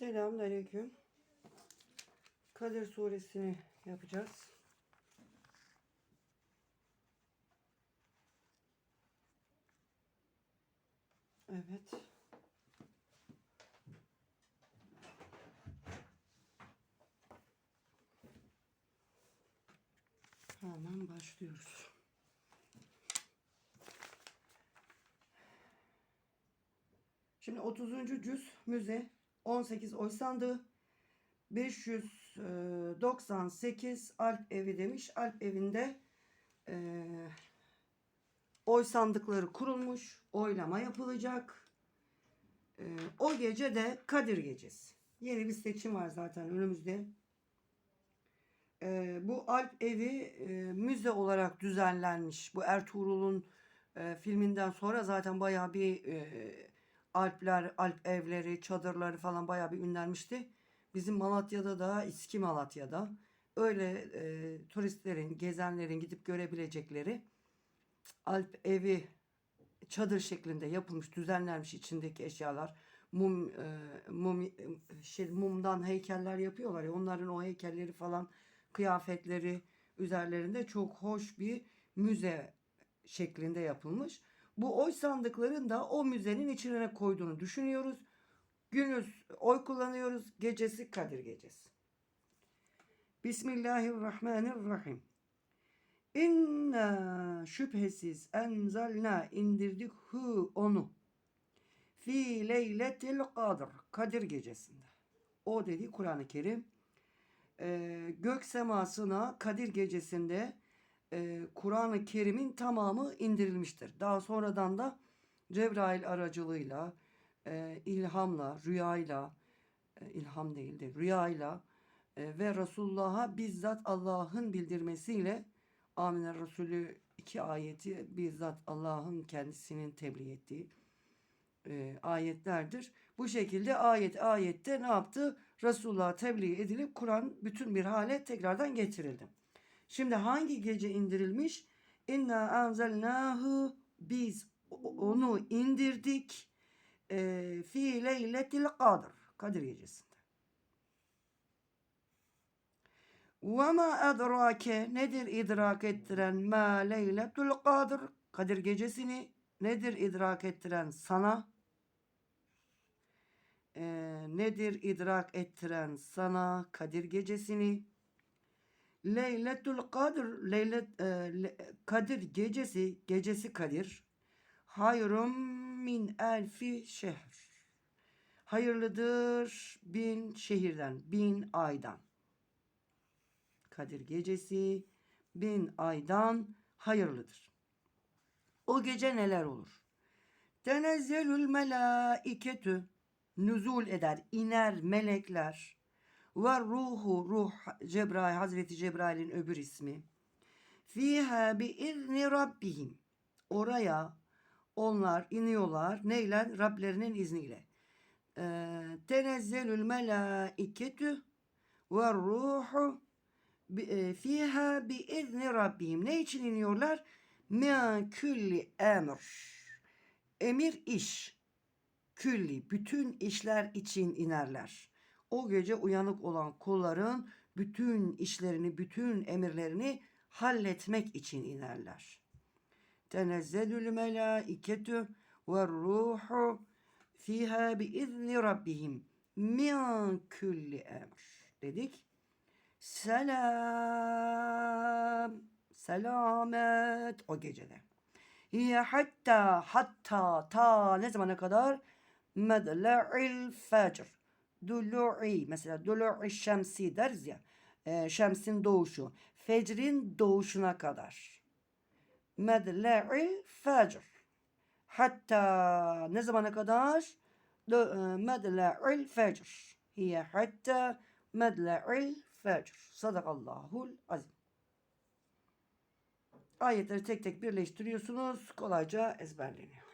Selamünaleyküm. Kadir suresini yapacağız. Evet. Hemen başlıyoruz. Şimdi 30. cüz müze 18 oy sandığı 598 Alp evi demiş. Alp evinde e, oy sandıkları kurulmuş. Oylama yapılacak. E, o gece de Kadir Gecesi. Yeni bir seçim var zaten önümüzde. E, bu Alp evi e, müze olarak düzenlenmiş. Bu Ertuğrul'un e, filminden sonra zaten bayağı bir e, Alpler, Alp evleri, çadırları falan bayağı bir ünlenmişti. Bizim Malatya'da da, İski Malatya'da öyle e, turistlerin, gezenlerin gidip görebilecekleri Alp evi çadır şeklinde yapılmış, düzenlenmiş içindeki eşyalar. Mum, e, mum şey, mumdan heykeller yapıyorlar ya onların o heykelleri falan kıyafetleri üzerlerinde çok hoş bir müze şeklinde yapılmış. Bu oy sandıkların da o müzenin içine koyduğunu düşünüyoruz. Günüz oy kullanıyoruz. Gecesi Kadir Gecesi. Bismillahirrahmanirrahim. İnna şüphesiz enzelna indirdik hu onu. Fi leyletil kadr. Kadir gecesinde. O dedi Kur'an-ı Kerim. Ee, gök semasına Kadir gecesinde e, Kur'an-ı Kerim'in tamamı indirilmiştir. Daha sonradan da Cebrail aracılığıyla, e, ilhamla, rüyayla, e, ilham değil de rüyayla e, ve Resulullah'a bizzat Allah'ın bildirmesiyle Amine Resulü iki ayeti bizzat Allah'ın kendisinin tebliğ ettiği e, ayetlerdir. Bu şekilde ayet ayette ne yaptı? Resulullah'a tebliğ edilip Kur'an bütün bir hale tekrardan getirildi. Şimdi hangi gece indirilmiş? İnna enzelnahu biz onu indirdik e, fi leyletil kadr. Kadir gecesinde. Ve ma edrake nedir idrak ettiren ma leyletul kadr. Kadir gecesini nedir idrak ettiren sana? E, nedir idrak ettiren sana Kadir gecesini? Leyletul Kadir, Leylet, e, le, Kadir gecesi, gecesi Kadir. Hayrun min elfi şehr. Hayırlıdır bin şehirden, bin aydan. Kadir gecesi bin aydan hayırlıdır. O gece neler olur? Tenezzelül melaiketü nüzul eder, iner melekler ve ruhu ruh Cebrail Hazreti Cebrail'in öbür ismi. Fiha bi izni rabbihim. Oraya onlar iniyorlar. Neyle? Rablerinin izniyle. Ee, tenezzelül melaiketü ve ruhu e, fiha bi izni rabbihim. Ne için iniyorlar? Min külli emr. Emir iş. Külli. Bütün işler için inerler o gece uyanık olan kulların bütün işlerini, bütün emirlerini halletmek için inerler. Tenezzelül melaiketü ve ruhu fiha bi izni rabbihim min külli emr dedik. Selam, selamet o gecede. Hiye hatta, hatta, ta ne zamana kadar? Medla'il fecr dulu'i mesela dulu'i şemsi deriz ya e, şemsin doğuşu fecrin doğuşuna kadar. Medle'il fecr. Hatta ne zamana kadar? E, medle'il fecr. Hiye hatta medle'il fecr. Sadakallahul azim. Ayetleri tek tek birleştiriyorsunuz kolayca ezberleniyor